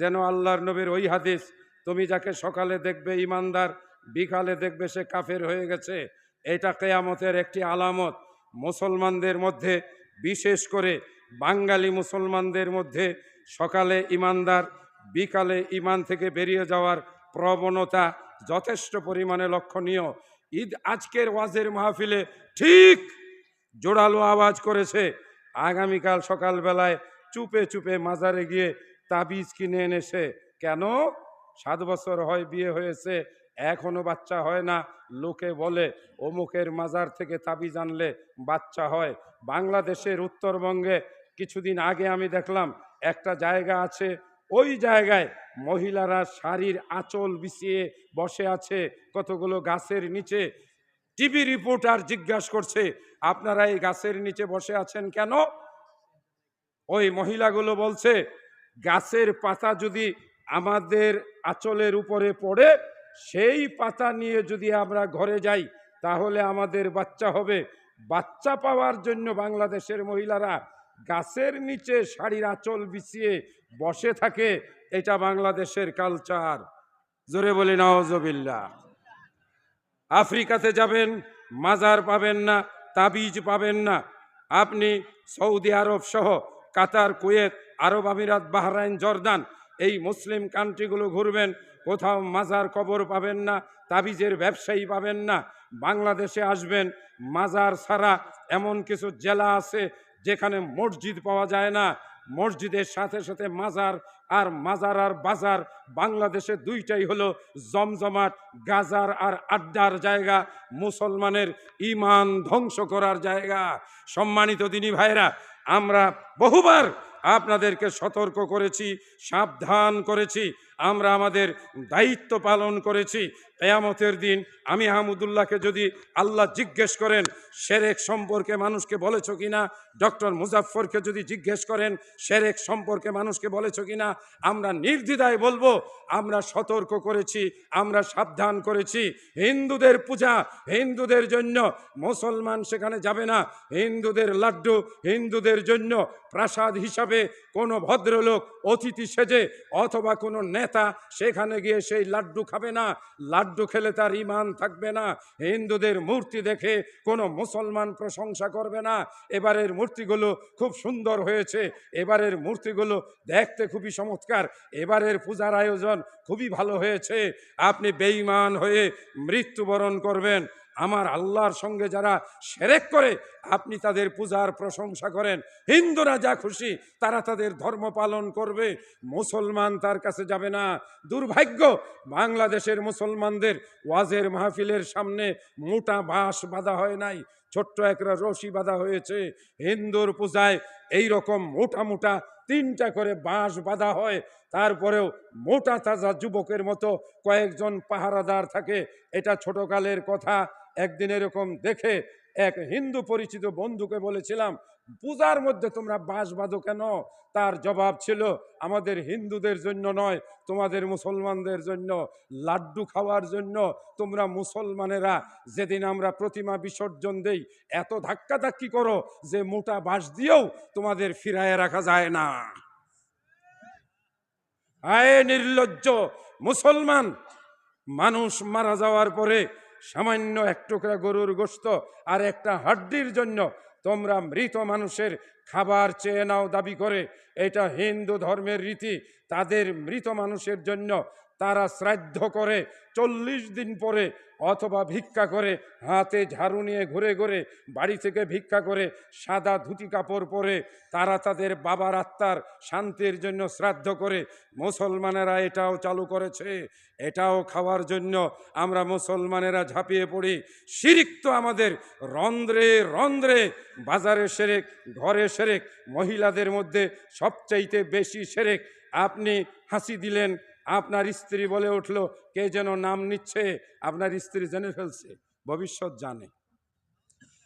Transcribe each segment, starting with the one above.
যেন আল্লাহর নবীর ওই হাদিস, তুমি যাকে সকালে দেখবে ইমানদার বিকালে দেখবে সে কাফের হয়ে গেছে, এটা কেয়ামতের একটি আলামত। মুসলমানদের মধ্যে, বিশেষ করে বাঙালি মুসলমানদের মধ্যে, সকালে ইমানদার বিকালে ইমান থেকে বেরিয়ে যাওয়ার প্রবণতা যথেষ্ট পরিমাণে লক্ষণীয়। ঈদ আজকের ওয়াজের মাহফিলে ঠিক জোরালো আওয়াজ করেছে। আগামীকাল সকালবেলায় চুপে চুপে মাজারে গিয়ে তাবিজ কিনে এনেছে। কেন? সাত বছর হয় বিয়ে হয়েছে, এখনও বাচ্চা হয় না। লোকে বলে, অমুকের মাজার থেকে তাবিজ আনলে বাচ্চা হয়। বাংলাদেশের উত্তরবঙ্গে কিছুদিন আগে আমি দেখলাম, একটা জায়গা আছে, ওই জায়গায় মহিলারা শাড়ির আঁচল বিছিয়ে বসে আছে, কতগুলো গাছের নিচে। টিভি রিপোর্টার জিজ্ঞাসা করছে, আপনারা এই গাছের নিচে বসে আছেন কেন? ওই মহিলাগুলো বলছে গাছের পাতা যদি আমাদের আঁচলের উপরে পড়ে, সেই পাতা নিয়ে যদি আমরা ঘরে যাই, তাহলে আমাদের বাচ্চা হবে। বাচ্চা পাওয়ার জন্য বাংলাদেশের মহিলারা গাছের নিচে শাড়ির আঁচল বিছিয়ে বসে থাকে। এটা বাংলাদেশের কালচার। জোরে বলি নওয়াজবিল্লা আফ্রিকাতে যাবেন, মাজার পাবেন না, তাবিজ পাবেন না। আপনি সৌদি আরব সহ কাতার, কুয়েত আরব আমিরাত, বাহরাইন, জর্দান, এই মুসলিম কান্ট্রিগুলো ঘুরবেন, কোথাও মাজার কবর পাবেন না, তাবিজের ব্যবসায়ী পাবেন না, বাংলাদেশে আসবেন, মাজার ছাড়া এমন কিছু জেলা আছে যেখানে মসজিদ পাওয়া যায় না, মসজিদের সাথে সাথে মাজার আর মাজার আর বাজার, বাংলাদেশে দুইটাই হলো জমজমাট, গাজার আর আড্ডার জায়গা, মুসলমানের ইমান ধ্বংস করার জায়গা। সম্মানিত দিনী ভাইরা আমরা বহুবার আপনাদেরকে সতর্ক করেছি সাবধান করেছি। আমরা আমাদের দায়িত্ব পালন করেছি। কেয়ামতের দিন আমি আহমদুল্লাহকে যদি আল্লাহ জিজ্ঞেস করেন, সেরেক সম্পর্কে মানুষকে বলেছ কি না ডক্টর মুজাফফরকে যদি জিজ্ঞেস করেন, সেরেক সম্পর্কে মানুষকে বলেছ কি না আমরা নির্দ্বিধায় বলব, আমরা সতর্ক করেছি, আমরা সাবধান করেছি। হিন্দুদের পূজা, হিন্দুদের জন্য মুসলমান সেখানে যাবে না। হিন্দুদের লাড্ডু, হিন্দুদের জন্য প্রাসাদ হিসাবে কোনো ভদ্রলোক অতিথি সেজে অথবা কোনো নেতা সেখানে গিয়ে সেই লাড্ডু খাবে না, লাড্ডু খেলে তার ইমান থাকবে না। হিন্দুদের মূর্তি দেখে কোনো মুসলমান প্রশংসা করবে না। এবারের মূর্তিগুলো খুব সুন্দর হয়েছে। এবারের মূর্তিগুলো দেখতে খুবই চমৎকার। এবারের পূজার আয়োজন খুবই ভালো হয়েছে। আপনি বেঈমান হয়ে মৃত্যুবরণ করবেন। আমার আল্লাহর সঙ্গে যারা সেরেক করে, আপনি তাদের পূজার প্রশংসা করেন। হিন্দুরা যা খুশি, তারা তাদের ধর্ম পালন করবে। মুসলমান তার কাছে যাবে না। দুর্ভাগ্য, বাংলাদেশের মুসলমানদের ওয়াজের মাহফিলের সামনে মোটা বাঁশ বাঁধা হয় নাই। ছোট্ট একরা রশি বাঁধা হয়েছে। হিন্দুর পূজায় এই রকম মোটা মোটা তিনটা করে বাঁশ বাঁধা হয়। তারপরেও মোটা তাজা যুবকের মতো কয়েকজন পাহারাদার থাকে। এটা ছোটকালের কথা। একদিন এরকম দেখে এক হিন্দু পরিচিত বন্ধুকে বলেছিলাম, পূজার মধ্যে তোমরা বাঁশ বাঁধো কেন? তার জবাব ছিল, আমাদের হিন্দুদের জন্য নয়, তোমাদের মুসলমানদের জন্য। লাড্ডু খাওয়ার জন্য তোমরা মুসলমানেরা। যেদিন আমরা প্রতিমা বিসর্জন দেই, এত ধাক্কাধাক্কি করো যে মোটা বাঁশ দিয়েও তোমাদের ফিরায় রাখা যায় না। আয় নির্লজ্জ মুসলমান! মানুষ মারা যাওয়ার পরে সামান্য এক টুকরা গরুর গোস্ত আর একটা হাড্ডির জন্য তোমরা মৃত মানুষের খাবার চেয়ে নাও দাবি করে। এটা হিন্দু ধর্মের রীতি। তাদের মৃত মানুষের জন্য তারা শ্রাদ্ধ করে চল্লিশ দিন পরে অথবা ভিক্ষা করে হাতে ঝাড়ু নিয়ে ঘুরে ঘুরে বাড়ি থেকে ভিক্ষা করে সাদা ধুতি কাপড় পরে তারা তাদের বাবার আত্মার শান্তির জন্য শ্রাদ্ধ করে, মুসলমানেরা এটাও চালু করেছে, এটাও খাওয়ার জন্য আমরা মুসলমানেরা ঝাঁপিয়ে পড়ি। শিরিক তো আমাদের রন্ধ্রে রন্ধ্রে, বাজারে সেরেক, ঘরে সেরেক, মহিলাদের মধ্যে সবচাইতে বেশি সেরেক। আপনি হাসি দিলেন আপনার স্ত্রী বলে উঠল, কে যেন নাম নিচ্ছে? আপনার স্ত্রী জেনে ফেলছে, ভবিষ্যৎ জানে।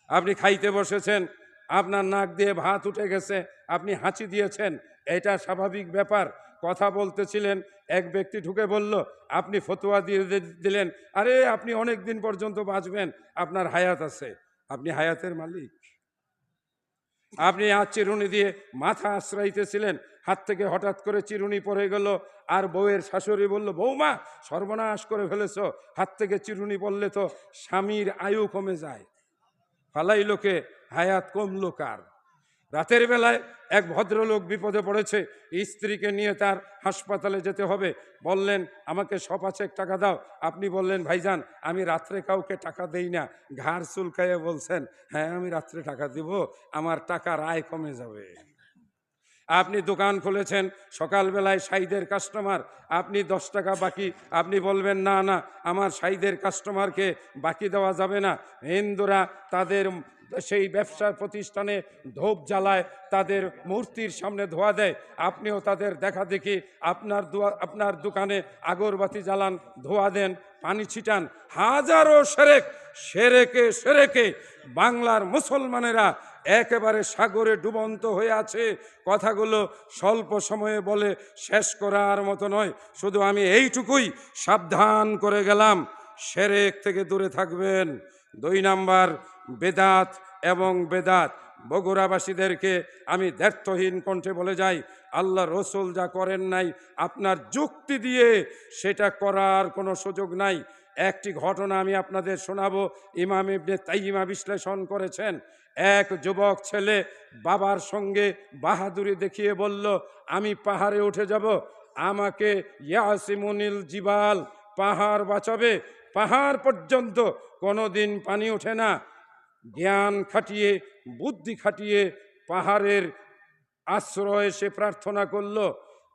আপনি খাইতে বসেছেন, আপনার নাক দিয়ে ভাত উঠে গেছে, আপনি হাঁচি দিয়েছেন, এটা স্বাভাবিক ব্যাপার। কথা বলতেছিলেন, এক ব্যক্তি ঢুকে বলল, আপনি ফতোয়া দিয়ে দিলেন। আরে, আপনি অনেক দিন পর্যন্ত বাঁচবেন, আপনার হায়াত আছে। আপনি হায়াতের মালিক। আপনি আজ চিরুনি দিয়ে মাথা আশ্রাইতেছিলেন হাত থেকে হঠাৎ করে চিরুনি পড়ে গেল, আর বউয়ের শাশুড়ি বলল বৌমা সর্বনাশ করে ফেলেছ, হাত থেকে চিরুনি পড়লে তো স্বামীর আয়ু কমে যায়। ফালাই লোকে হায়াত কমলো কার? রাতের বেলায় এক ভদ্রলোক বিপদে পড়েছে, স্ত্রীকে নিয়ে তার হাসপাতালে যেতে হবে। বললেন, আমাকে সপাচেক টাকা দাও। আপনি বললেন, ভাইজান, আমি রাত্রে কাউকে টাকা দেই না। ঘাড় চুলকাইয়ে বলছেন হ্যাঁ আমি রাত্রে টাকা দিব, আমার টাকার আয় কমে যাবে। আপনি দোকান খুলেছেন, সকালবেলায় সাইদের কাস্টমার আপনি দশ টাকা বাকি, আপনি বলবেন, না না, আমার সাইদের কাস্টমারকে বাকি দেওয়া যাবে না। হিন্দুরা তাদের সেই ব্যবসার প্রতিষ্ঠানে ধূপ জ্বালায়, তাদের মূর্তির সামনে ধোয়া দেয়। আপনিও তাদের দেখা দেখি আপনার আপনার দোকানে আগরবাতি জ্বালান, ধোয়া দেন, পানি ছিটান। হাজারো সেরেক, সেরেকে সেরেকে বাংলার মুসলমানেরা একেবারে সাগরে ডুবন্ত হয়ে আছে। কথাগুলো স্বল্প সময়ে বলে শেষ করার মতো নয়। শুধু আমি এইটুকুই সাবধান করে গেলাম। সেরেক থেকে দূরে থাকবেন। দুই নাম্বার, বেদাত এবং বেদাত। বগুড়াবাসীদেরকে আমি দ্ব্যর্থহীন কণ্ঠে বলে যাই, আল্লাহ রসুল যা করেন নাই, আপনার যুক্তি দিয়ে সেটা করার কোনো সুযোগ নাই। একটি ঘটনা আমি আপনাদের শোনাবো। ইমাম ইবনে তাইমা বিশ্লেষণ করেছেন। এক যুবক ছেলে বাবার সঙ্গে বাহাদুরি দেখিয়ে বলল, আমি পাহাড়ে উঠে যাব, আমাকে ইয়াসিমুনিল জিবাল পাহাড় বাঁচাবে। পাহাড় পর্যন্ত কোনোদিন পানি ওঠে না। জ্ঞান খাটিয়ে, বুদ্ধি খাটিয়ে পাহাড়ের আশ্রয়ে সে প্রার্থনা করল,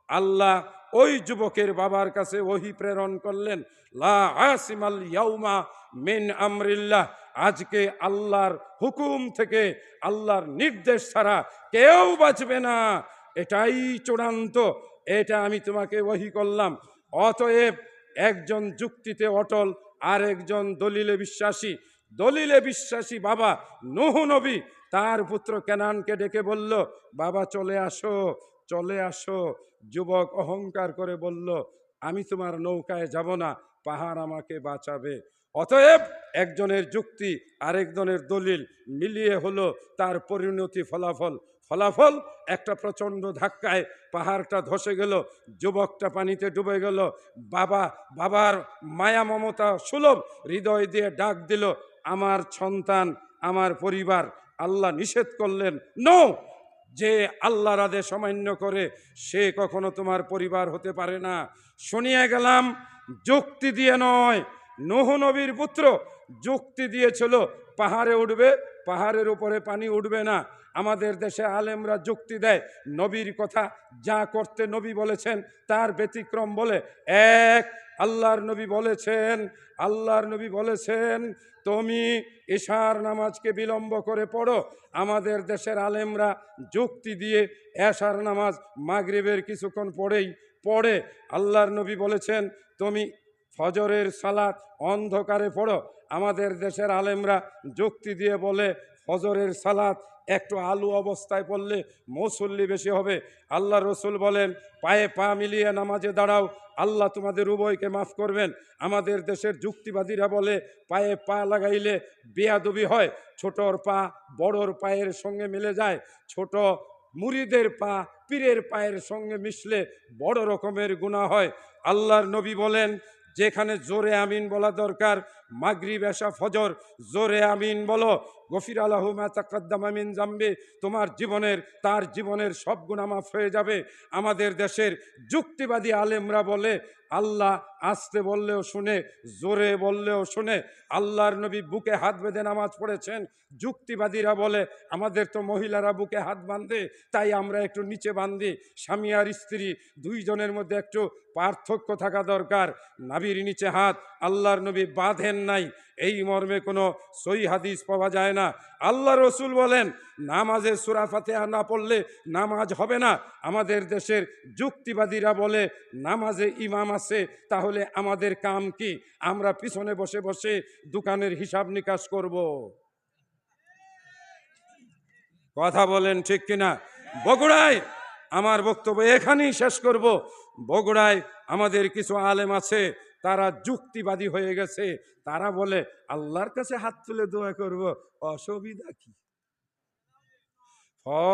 আল্লাহ ওই যুবকের বাবার কাছে ওহি প্রেরণ করলেন, লা ইয়াউমা মিন আমরিল্লাহ। আজকে আল্লাহর হুকুম থেকে, আল্লাহর নির্দেশ ছাড়া কেউ বাঁচবে না। এটাই চূড়ান্ত, এটা আমি তোমাকে ওহি করলাম। অতএব একজন যুক্তিতে অটল আর একজন দলিলে বিশ্বাসী। দলিলে বিশ্বাসী বাবা নুহ নবী, তার পুত্র কেনানকে ডেকে বলল, বাবা চলে আসো। চলে আসো। যুবক অহংকার করে বলল, আমি তোমার নৌকায় যাব না, পাহাড় আমাকে বাঁচাবে। অতএব একজনের যুক্তি আরেকজনের দলিল মিলিয়ে হলো তার পরিণতি ফলাফল। ফলাফল একটা প্রচণ্ড ধাক্কায় পাহাড়টা ধসে গেল, যুবকটা পানিতে ডুবে গেল। বাবা, বাবার মায়া মমতা সুলভ হৃদয় দিয়ে ডাক দিল, আমার সন্তান, আমার পরিবার, আল্লাহ নিষেধ করলেন। নো যে আল্লাহর আদেশ অমান্য করে সে কখনো তোমার পরিবার হতে পারে না। শুনিয়ে গেলাম, যুক্তি দিয়ে নয়, নোহ নবীর পুত্র যুক্তি দিয়েছিল, পাহাড়ে উঠবে, পাহাড়ের উপরে পানি উঠবে না। আমাদের দেশে আলেমরা যুক্তি দেয়, নবীর কথা যা করতে নবী বলেছেন, তার ব্যতিক্রম বলে, এক আল্লাহর নবী বলেছেন, আল্লাহর নবী বলেছেন, তুমি এশার নামাজকে বিলম্ব করে পড়ো। আমাদের দেশের আলেমরা যুক্তি দিয়ে এশার নামাজ মাগরিবের কিছুক্ষণ পড়েই পড়ে। আল্লাহর নবী বলেছেন, তুমি ফজরের সালাত অন্ধকারে পড়ো। আমাদের দেশের আলেমরা যুক্তি দিয়ে বলে, ফজরের সালাত একটু আলু অবস্থায় পড়লে মৌসল্লি বেশি হবে। আল্লাহ রসুল বলেন, পায়ে পা মিলিয়ে নামাজে দাঁড়াও, আল্লাহ তোমাদের উভয়কে মাফ করবেন। আমাদের দেশের যুক্তিবাদীরা বলে, পায়ে পা লাগাইলে বেয়াদবি হয়, ছোটর পা বড়র পায়ের সঙ্গে মিলে যায়, ছোট মুড়িদের পা পীরের পায়ের সঙ্গে মিশলে বড় রকমের গুণা হয়। আল্লাহর নবী বলেন, যেখানে জোরে আমিন বলা দরকার মাগরি বেশা ফজর, জোরে আমিন বলো গফির আলাহুমা তাকাদ্দাম আমিন জাম্বে, তোমার জীবনের, তার জীবনের সব গুণা মাফ হয়ে যাবে। আমাদের দেশের যুক্তিবাদী আলেমরা বলে, আল্লাহ আসতে বললেও শুনে, জোরে বললেও শুনে, আল্লাহর নবী বুকে হাত বেঁধে নামাজ পড়েছেন। যুক্তিবাদীরা বলে, আমাদের তো মহিলারা বুকে হাত বাঁধে, তাই আমরা একটু নিচে বাঁধি। স্বামী আর স্ত্রী দুইজনের মধ্যে একটু পার্থক্য থাকা দরকার। নাবির নিচে হাত, আল্লাহর নবী বাঁধেন নাই। এই মর্মে কোনো সই হাদিস পাওয়া যায় না। আল্লাহ রসুল বলেন নামাজে সুরা ফাতেহা না পড়লে নামাজ হবে না। আমাদের দেশের যুক্তিবাদীরা বলে, নামাজে ইমাম আছে, তাহলে আমাদের কাম কি? আমরা পিছনে বসে বসে দোকানের হিসাব নিকাশ করব। কথা বলেন ঠিক কিনা? বগুড়ায় আমার বক্তব্য এখানেই শেষ করব। বগুড়ায় আমাদের কিছু আলেম আছে তারা যুক্তিবাদী হয়ে গেছে। তারা বলে, আল্লাহর কাছে হাত তুলে দোয়া করব, অসুবিধা কি?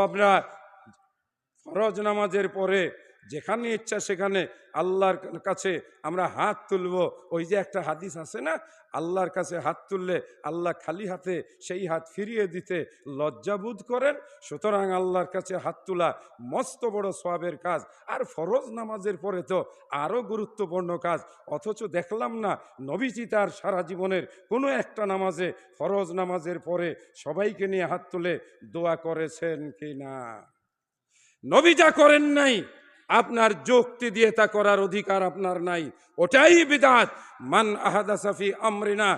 আমরা ফরজ নামাজের পরে যেখানে ইচ্ছা সেখানে আল্লাহর কাছে আমরা হাত তুলব। ওই যে একটা হাদিস আছে না? আল্লাহর কাছে হাত তুললে আল্লাহ খালি হাতে সেই হাত ফিরিয়ে দিতে লজ্জাবোধ করেন। সুতরাং আল্লাহর কাছে হাত তোলা মস্ত বড় সোয়াবের কাজ। আর ফরজ নামাজের পরে তো আরও গুরুত্বপূর্ণ কাজ। অথচ দেখলাম না, নবীজি তার সারা জীবনের কোনো একটা নামাজে ফরজ নামাজের পরে সবাইকে নিয়ে হাত তুলে দোয়া করেছেন কি না নবী যা করেন নাই আপনার যুক্তি দিয়ে তা করার অধিকার আপনার নাই। ওটাই বিদাত। মান আহাদা সাফি আমরিনা,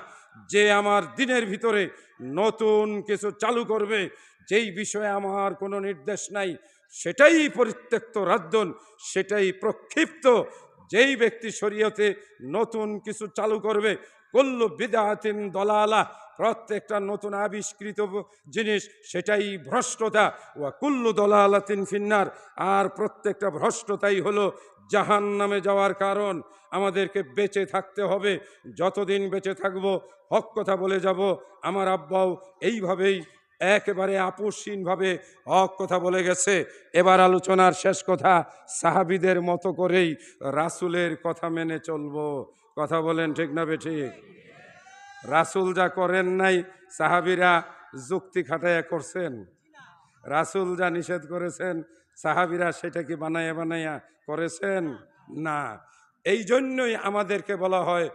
যে আমার দিনের ভিতরে নতুন কিছু চালু করবে, যেই বিষয়ে আমার কোনো নির্দেশ নাই, সেটাই পরিত্যক্ত রাদ্দন সেটাই প্রক্ষিপ্ত। যেই ব্যক্তি শরীয়তে নতুন কিছু চালু করবে, কল্লু বিদাতিন দলালা প্রত্যেকটা নতুন আবিষ্কৃত জিনিস সেটাই ভ্রষ্টতা। ও কুল্লু দলালাতিন ফিন্নার। আর প্রত্যেকটা ভ্রষ্টতাই হলো জাহান নামে যাওয়ার কারণ। আমাদেরকে বেঁচে থাকতে হবে। যতদিন বেঁচে থাকব, হক কথা বলে যাব। আমার আব্বাও এইভাবেই একেবারে আপোষহীনভাবে হক কথা বলে গেছে। এবার আলোচনার শেষ কথা, সাহাবিদের মতো করেই রাসুলের কথা মেনে চলবো। কথা বলেন ঠিক না বেঠিক? রাসুল যা করেন নাই, সাহাবিরা যুক্তি খাটাইয়া করছেন। রাসুল যা নিষেধ করেছেন, সাহাবিরা সেটা কি বানাইয়া বানাইয়া করেছেন? না। এই জন্যই আমাদেরকে বলা হয়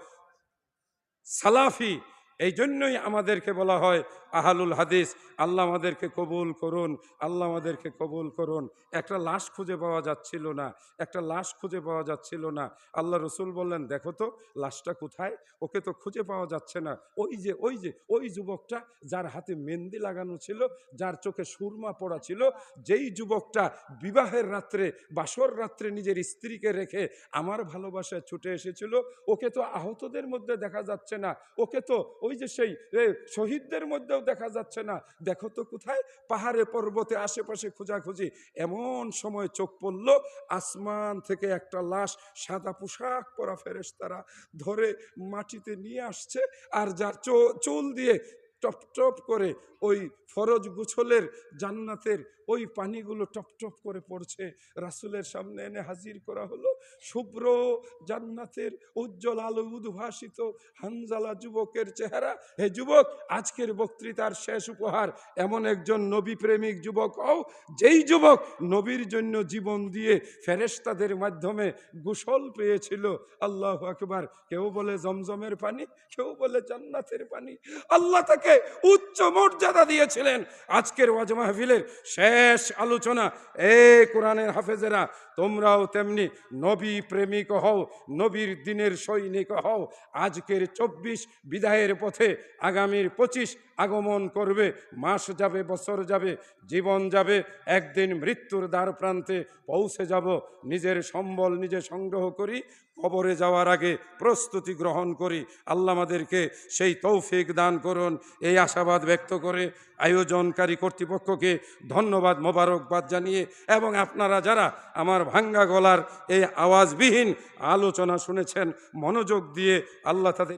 সালাফি এই জন্যই আমাদেরকে বলা হয় আহালুল হাদিস, আল্লাহ আমাদেরকে কবুল করুন, আল্লাহ আমাদেরকে কবুল করুন। একটা লাশ খুঁজে পাওয়া যাচ্ছিল না, একটা লাশ খুঁজে পাওয়া যাচ্ছিল না। আল্লাহ রসুল বললেন, দেখো তো, লাশটা কোথায়? ওকে তো খুঁজে পাওয়া যাচ্ছে না। ওই যে ওই যে, ওই যুবকটা যার হাতে মেহেন্দি লাগানো ছিল, যার চোখে সুরমা পড়া ছিল, যেই যুবকটা বিবাহের রাত্রে, বাসর রাত্রে নিজের স্ত্রীকে রেখে আমার ভালোবাসায় ছুটে এসেছিল, ওকে তো আহতদের মধ্যে দেখা যাচ্ছে না। ওকে তো ওই যে সেই শহীদদের মধ্যেও দেখা যাচ্ছে না। দেখো তো কোথায়? পাহাড়ে, পর্বতে, আশেপাশে খোঁজাখুঁজি। এমন সময় চোখ পড়ল, আসমান থেকে একটা লাশ সাদা পোশাক পরা ফেরেশতারা ধরে মাটিতে নিয়ে আসছে আর যার চুল দিয়ে টপ টপ করে ওই ফরজ গুছলের জান্নাতের ওই পানিগুলো টপ টপ করে পড়ছে। রাসুলের সামনে এনে হাজির করা হলো। শুভ্র জান্নাতের উজ্জ্বল আলো উদ্ভাসিত হানজালা যুবকের চেহারা। হে যুবক, আজকের বক্তৃতার শেষ উপহার এমন একজন নবী প্রেমিক যুবক হও, যেই যুবক নবীর জন্য জীবন দিয়ে ফেরেশতাদের মাধ্যমে গুসল পেয়েছিল। আল্লাহ আকবার। কেউ বলে জমজমের পানি, কেউ বলে জান্নাতের পানি। আল্লাহ তাকে উচ্চ মর্যাদা দিয়েছিলেন। আজকের ওয়াজ মাহফিলের শেষ আলোচনা। এ কোরআনের হাফেজেরা, তোমরাও তেমনি নবী প্রেমিক হও, নবীর দিনের সৈনিক হও। আজকের চব্বিশ বিদায়ের পথে আগামীর পঁচিশ আগমন করবে। মাস যাবে, বছর যাবে, জীবন যাবে। একদিন মৃত্যুর দ্বার প্রান্তে পৌঁছে যাব। নিজের সম্বল নিজে সংগ্রহ করি। কবরে যাওয়ার আগে প্রস্তুতি গ্রহণ করি। আল্লাহ আমাদেরকে সেই তৌফিক দান করুন। এই আশাবাদ ব্যক্ত করে আয়োজনকারী কর্তৃপক্ষকে ধন্যবাদ, মোবারকবাদ জানিয়ে এবং আপনারা যারা আমার ভাঙ্গা গলার এই আওয়াজবিহীন আলোচনা শুনেছেন, মনোযোগ দিয়ে আল্লাহ তাদের